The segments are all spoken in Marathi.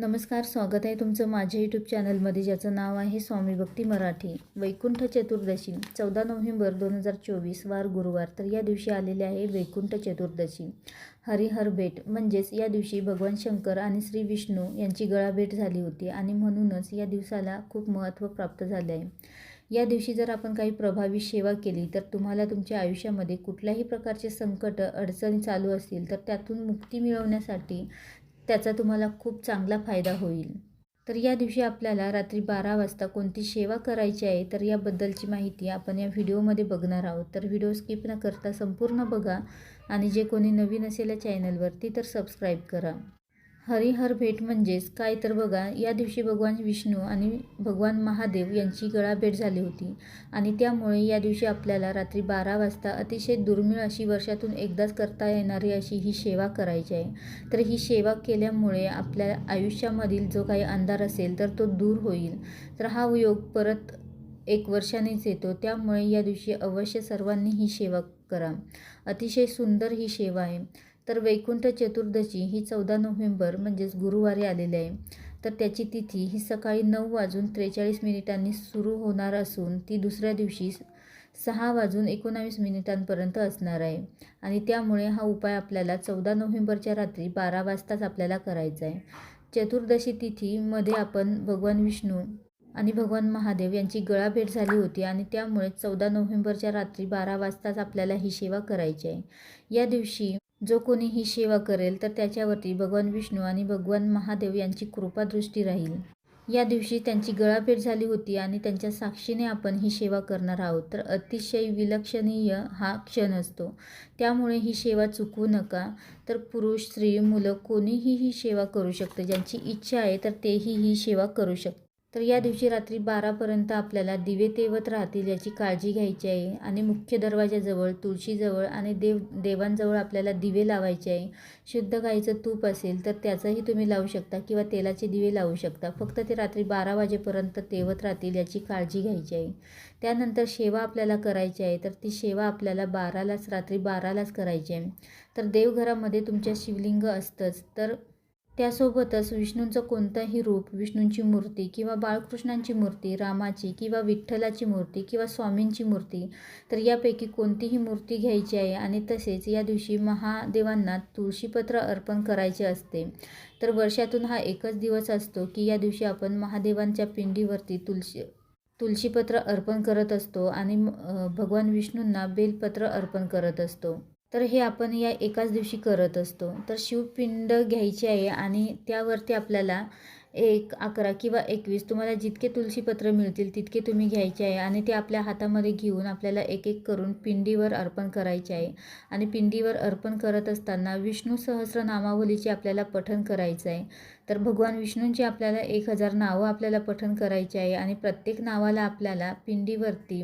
नमस्कार स्वागत आहे तुमचं माझ्या यूट्यूब चॅनलमध्ये ज्याचं नाव आहे स्वामी भक्ती मराठी. वैकुंठ चतुर्दशी चौदा नोव्हेंबर दोन हजार चोवीस वार गुरुवार. तर या दिवशी आलेले आहे वैकुंठ चतुर्दशी. हरिहर भेट म्हणजेच या दिवशी भगवान शंकर आणि श्री विष्णू यांची गळाभेट झाली होती आणि म्हणूनच या दिवसाला खूप महत्त्व प्राप्त झाले आहे. या दिवशी जर आपण काही प्रभावी सेवा केली तर तुम्हाला तुमच्या आयुष्यामध्ये कुठल्याही प्रकारचे संकट अडचणी चालू असतील तर त्यातून मुक्ती मिळवण्यासाठी त्याचा तुम्हाला खूप चांगला फायदा होईल. तर या दिवशी आपल्याला रात्री बारा वाजता कोणती सेवा करायची आहे तर याबद्दलची माहिती आपण या व्हिडिओमध्ये बघणार आहोत. तर व्हिडिओ स्किप न करता संपूर्ण बघा आणि जे कोणी नवीन असेल या चॅनलवरती तर सबस्क्राईब करा. हरिहर भेट म्हणजेच काय तर बघा. या दिवशी भगवान विष्णू आणि भगवान महादेव यांची गळाभेट झाली होती. आणि त्यामुळे या दिवशी आपल्याला रात्री बारा वाजता अतिशय दुर्मिळ अशी वर्षातून एकदाच करता येणारी अशी ही सेवा करायची आहे. तर ही सेवा केल्यामुळे आपल्या आयुष्यामधील जो काही अंधार असेल तर तो दूर होईल. तर हा योग परत एक वर्षानेच येतो. त्यामुळे या दिवशी अवश्य सर्वांनी ही सेवा करा. अतिशय सुंदर ही सेवा आहे. तर वैकुंठ चतुर्दशी ही चौदा नोव्हेंबर म्हणजेच गुरुवारी आलेली आहे. तर त्याची तिथी ही सकाळी नऊ वाजून त्रेचाळीस मिनिटांनी सुरू होणार असून ती दुसऱ्या दिवशी सहा वाजून एकोणावीस मिनिटांपर्यंत असणार आहे. आणि त्यामुळे हा उपाय आपल्याला चौदा नोव्हेंबरच्या रात्री बारा वाजताच आपल्याला करायचा आहे. चतुर्दशी तिथीमध्ये आपण भगवान विष्णू आणि भगवान महादेव यांची गळाभेट झाली होती आणि त्यामुळे चौदा नोव्हेंबरच्या रात्री बारा वाजताच आपल्याला ही सेवा करायची आहे. या दिवशी जो कोणी ही सेवा करेल तर त्याच्यावरती भगवान विष्णू आणि भगवान महादेव यांची कृपादृष्टी राहील. या दिवशी त्यांची गळाभेट झाली होती आणि त्यांच्या साक्षीने आपण ही सेवा करणार आहोत. तर अतिशय विलक्षणीय हा क्षण असतो. त्यामुळे ही सेवा चुकवू नका. तर पुरुष स्त्री मुलं कोणीही ही सेवा करू शकते. ज्यांची इच्छा आहे तर तेही ही सेवा करू शकते तर या दिवशी रात्री बारापर्यंत आपल्याला दिवे तेवत राहतील याची काळजी घ्यायची आहे आणि मुख्य दरवाजाजवळ तुळशीजवळ आणि देव देवांजवळ आपल्याला दिवे लावायचे आहे. शुद्ध गाईचं तूप असेल तर त्याचंही तुम्ही लावू शकता किंवा तेलाचे दिवे लावू शकता. फक्त ते रात्री बारा वाजेपर्यंत तेवत राहतील याची काळजी घ्यायची आहे. त्यानंतर सेवा आपल्याला करायची आहे तर ती सेवा आपल्याला बारालाच रात्री बारालाच करायची आहे. तर देवघरामध्ये तुमच्या शिवलिंग असतंच तर त्यासोबतच विष्णूंचं कोणतंही रूप विष्णूंची मूर्ती किंवा बाळकृष्णांची मूर्ती रामाची किंवा विठ्ठलाची मूर्ती किंवा स्वामींची मूर्ती तर यापैकी कोणतीही मूर्ती घ्यायची आहे आणि तसेच या दिवशी महादेवांना तुळशीपत्र अर्पण करायचे असते. तर वर्षातून हा एकच दिवस असतो की या दिवशी आपण महादेवांच्या पिंडीवरती तुळशी तुळशीपत्र अर्पण करत असतो आणि भगवान विष्णूंना बेलपत्र अर्पण करत असतो. तर हे आपण या एकाच दिवशी करत असतो. तर शिवपिंड घ्यायची आहे आणि त्यावरती आपल्याला एक अकरा किंवा एकवीस तुम्हाला जितके तुलसीपत्र मिळतील तितके तुम्ही घ्यायचे आहे आणि ते आपल्या हातामध्ये घेऊन आपल्याला एक एक करून पिंडीवर अर्पण करायचे आहे. आणि पिंडीवर अर्पण करत असताना विष्णू सहस्र नामावलीचे आपल्याला पठण करायचं आहे. तर भगवान विष्णूंची आपल्याला एक हजार नावं आपल्याला पठण करायचे आहे आणि प्रत्येक नावाला आपल्याला पिंडीवरती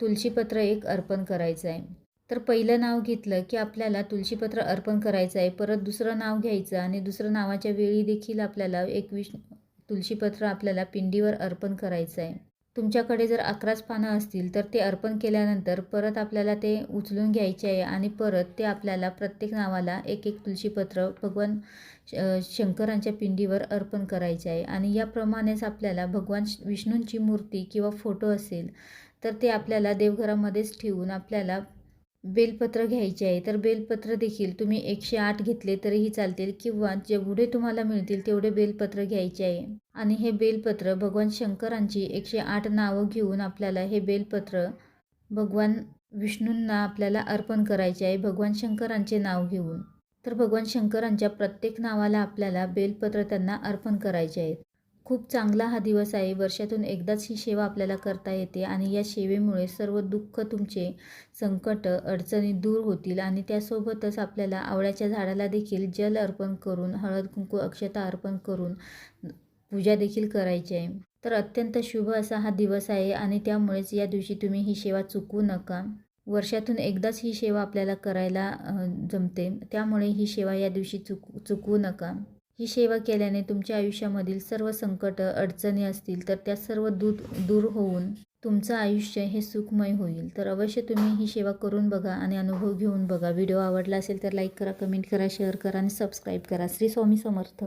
तुलसीपत्र एक अर्पण करायचं आहे. तर पहिलं नाव घेतलं की आपल्याला तुळशीपत्र अर्पण करायचं आहे. परत दुसरं नाव घ्यायचं आणि दुसरं नावाच्या वेळी देखील आपल्याला एक तुळशीपत्र आपल्याला पिंडीवर अर्पण करायचं आहे. तुमच्याकडे जर अकराच पानं असतील तर ते अर्पण केल्यानंतर परत आपल्याला ते उचलून घ्यायचे आहे आणि परत ते आपल्याला प्रत्येक नावाला एक एक तुळशीपत्र भगवान शंकरांच्या पिंडीवर अर्पण करायचे आहे. आणि याप्रमाणेच आपल्याला भगवान विष्णूंची मूर्ती किंवा फोटो असेल तर ते आपल्याला देवघरामध्येच ठेवून आपल्याला बेलपत्र घ्यायचे आहे. तर बेलपत्र देखील तुम्ही एकशे आठ घेतले तरीही चालतील किंवा जेवढे तुम्हाला मिळतील तेवढे बेलपत्र घ्यायचे आहे. आणि हे बेलपत्र भगवान शंकरांची एकशे आठ नावं घेऊन आपल्याला हे बेलपत्र भगवान विष्णूंना आपल्याला अर्पण करायचे आहे. भगवान शंकरांचे नाव घेऊन. तर भगवान शंकरांच्या प्रत्येक नावाला आपल्याला बेलपत्र त्यांना अर्पण करायचे आहेत खूप चांगला हा दिवस आहे. वर्षातून एकदाच ही सेवा आपल्याला करता येते आणि या सेवेमुळे सर्व दुःख तुमचे संकट अडचणी दूर होतील आणि त्यासोबतच आपल्याला आवळ्याच्या झाडाला देखील जल अर्पण करून हळद कुंकू अक्षता अर्पण करून पूजा देखील करायची आहे. तर अत्यंत शुभ असा हा दिवस आहे आणि त्यामुळेच या दिवशी तुम्ही ही सेवा चुकवू नका. वर्षातून एकदाच ही सेवा आपल्याला करायला जमते. त्यामुळे ही सेवा या दिवशी चुक चुकवू नका. ही सेवा केल्याने तुमच्या आयुष्यामधील सर्व संकट अडचणी असतील तर त्या सर्व दूर दूर होऊन तुमचं आयुष्य हे सुखमय होईल. तर अवश्य तुम्ही ही सेवा करून बघा आणि अनुभव घेऊन बघा. व्हिडिओ आवडला असेल तर लाईक करा कमेंट करा शेअर करा आणि सबस्क्राईब करा. श्री स्वामी समर्थ.